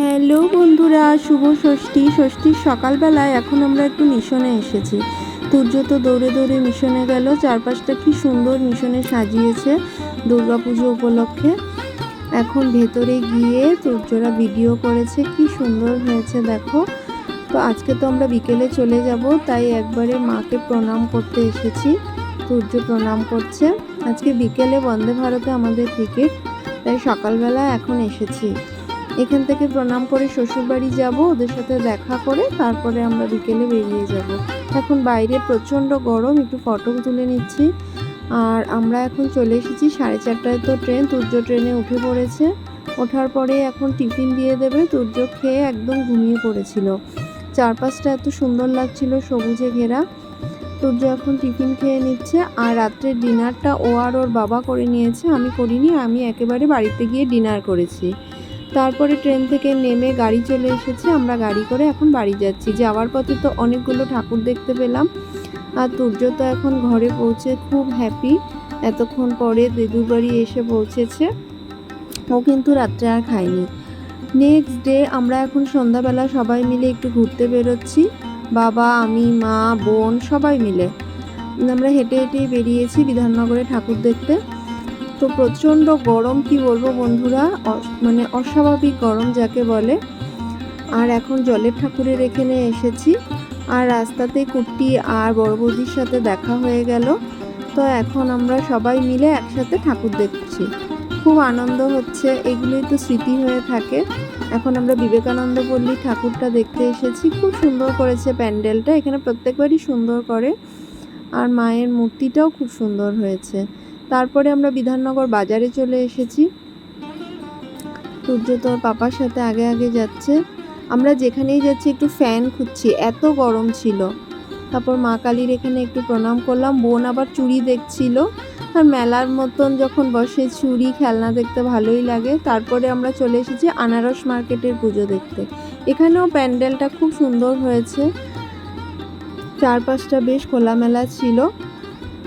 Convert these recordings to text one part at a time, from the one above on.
Hello বন্ধুরা, শুভ ষষ্ঠী। ষষ্ঠীর সকালবেলায় এখন আমরা একটু মিশনে এসেছি। সূর্য তো দৌড়ে দৌড়ে মিশনে গেল, চারপাশটা কি সুন্দর মিশনে সাজিয়েছে দুর্গাপুজো উপলক্ষে। এখন ভেতরে গিয়ে সূর্যরা ভিডিও করেছে, কি সুন্দর হয়েছে দেখো। তো আজকে তো আমরা বিকেলে চলে যাব, তাই একবারে মাকে প্রণাম করতে এসেছি। সূর্য প্রণাম করছে। আজকে বিকেলে বন্দে ভারতে আমাদের টিকিট, তাই সকালবেলা এখন এসেছি। এখান থেকে প্রণাম করে শ্বশুরবাড়ি যাব, ওদের সাথে দেখা করে তারপরে আমরা বিকেলে বেরিয়ে যাব। এখন বাইরে প্রচণ্ড গরম, একটু ফটো তুলে নিচ্ছি। আর আমরা এখন চলে এসেছি, সাড়ে চারটায় তো ট্রেন তুর্য ট্রেনে উঠে পড়েছে। ওঠার পরে এখন টিফিন দিয়ে দেবে তুর্য খেয়ে একদম ঘুমিয়ে পড়েছিল। চারপাশটা এত সুন্দর লাগছিল, সবুজে ঘেরা। তুর্য এখন টিফিন খেয়ে নিচ্ছে, আর রাত্রে ডিনারটা ও আর ওর বাবা করে নিয়েছে, আমি করিনি, আমি একেবারে বাড়িতে গিয়ে ডিনার করেছি। তারপরে ট্রেন থেকে নেমে গাড়ি চলে এসেছে, আমরা গাড়ি করে এখন বাড়ি যাচ্ছি। যাওয়ার পথে তো অনেকগুলো ঠাকুর দেখতে পেলাম। আর তুর্য তো এখন ঘরে পৌঁছে খুব হ্যাপি এতক্ষণ পরে দেদুর বাড়ি এসে পৌঁছেছে। ও কিন্তু রাত্রে আর খায়নি। নেক্সট ডে আমরা এখন সন্ধ্যাবেলা সবাই মিলে একটু ঘুরতে বেরোচ্ছি। বাবা, আমি, মা, বোন সবাই মিলে। আমরা হেঁটে হেঁটেই বেরিয়েছি বিধাননগরে ঠাকুর দেখতে। তো প্রচণ্ড গরম, কি বলব বন্ধুরা? মানে অস্বাভাবিক গরম যাকে বলে। আর এখন জলের ঠাকুরের এখানে এসেছি। আর রাস্তাতে কুট্টি আর বড় বৌদির সাথে দেখা হয়ে গেল। তো এখন আমরা সবাই মিলে একসাথে ঠাকুর দেখছি। খুব আনন্দ হচ্ছে। এগুলোই তো স্মৃতি হয়ে থাকে। এখন আমরা বিবেকানন্দ পল্লী ঠাকুরটা দেখতে এসেছি। খুব সুন্দর করেছে প্যান্ডেলটা। এখানে প্রত্যেকবারই সুন্দর করে। আর মায়ের মূর্তিটাও খুব সুন্দর হয়েছে। তারপরে আমরা বিধাননগর বাজারে চলে এসেছি। সূর্য তোর পাপার সাথে আগে আগে যাচ্ছে। আমরা যেখানেই যাচ্ছি একটু ফ্যান খুঁজছি, এত গরম ছিল। তারপর মা কালীর এখানে একটু প্রণাম করলাম, বোন আবার চুড়ি দেখছিল। আর মেলার মতন যখন বসে চুড়ি, খেলনা দেখতে ভালোই লাগে। তারপরে আমরা চলে এসেছি আনারস মার্কেটের পুজো দেখতে। এখানেও প্যান্ডেলটা খুব সুন্দর হয়েছে। চারপাশটা বেশ খোলামেলা ছিল।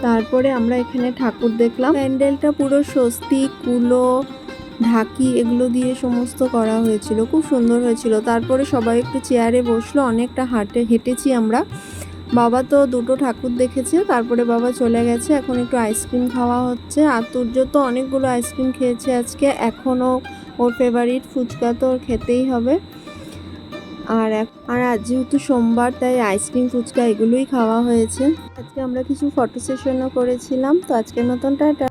তারপরে আমরা এখানে ঠাকুর দেখলাম। প্যান্ডেলটা পুরো স্বস্তি, কুলো, ঢাকি এগুলো দিয়ে সমস্ত করা হয়েছিল। খুব সুন্দর হয়েছিল। তারপরে সবাই একটু চেয়ারে বসল, অনেকটা হাঁটে, হেঁটেছি আমরা। বাবা তো দুটো ঠাকুর দেখেছে, তারপরে বাবা চলে গেছে। এখন একটু আইসক্রিম খাওয়া হচ্ছে। আর তুর্য তো অনেকগুলো আইসক্রিম খেয়েছে আজকে। এখনও ওর ফেভারিট ফুচকা তো ওর খেতেই হবে। আর এক- আর আজ যেহেতু সোমবার, তাই আইসক্রিম ফুচকা এগুলোই খাওয়া হয়েছে। আজকে আমরা কিছু ফটো সেশনও করেছিলাম। তো আজকের মতন টাটা।